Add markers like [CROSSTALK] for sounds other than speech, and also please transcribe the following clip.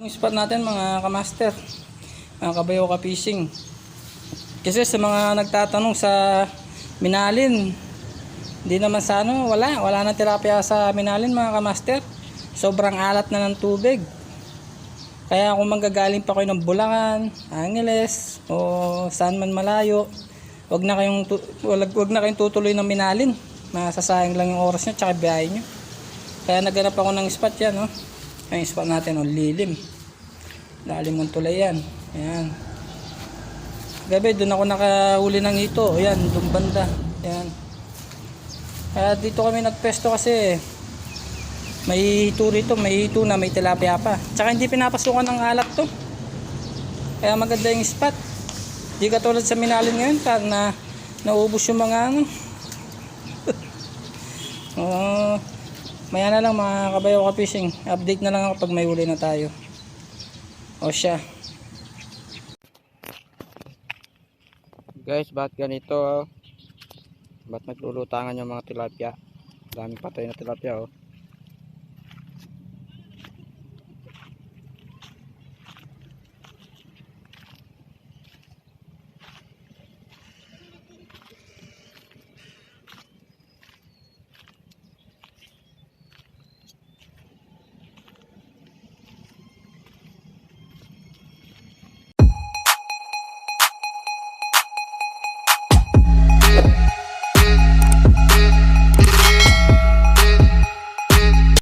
Yung spot natin mga kamaster, mga kabayo ka fishing. Kasi sa mga nagtatanong sa Minalin, hindi naman sa ano, wala, wala nang tilapia sa Minalin mga kamaster. Sobrang alat na ng tubig. Kaya kung manggagaling pa kayo ng Bulacan, Angeles, o saan man malayo, wag na kayong wag, wag na kayong tutuloy ng Minalin. Masasayang lang yung oras nyo tsaka biyahe nyo. Kaya naghanap ako ng spot yan, no? Yung spot natin, oh, lilim. Lalim mong tulay yan. Ayan. Gabi, doon ako nakahuli ng ito. Ayan, doon banda. Ayan. Kaya dito kami nagpesto kasi may hito rito, may hito na, may tilapia pa. Tsaka hindi pinapasukan ng alak to. Kaya maganda yung spot. Di katulad sa Minalin ngayon, ka na naubos yung mga ano. [LAUGHS] Oo. Maya na lang mga kabayo ka fishing. Update na lang ako pag may huli na tayo. O siya. Guys, bakit ganito? Ba't naglulutangan yung mga tilapia? Daming patay na tilapia oh.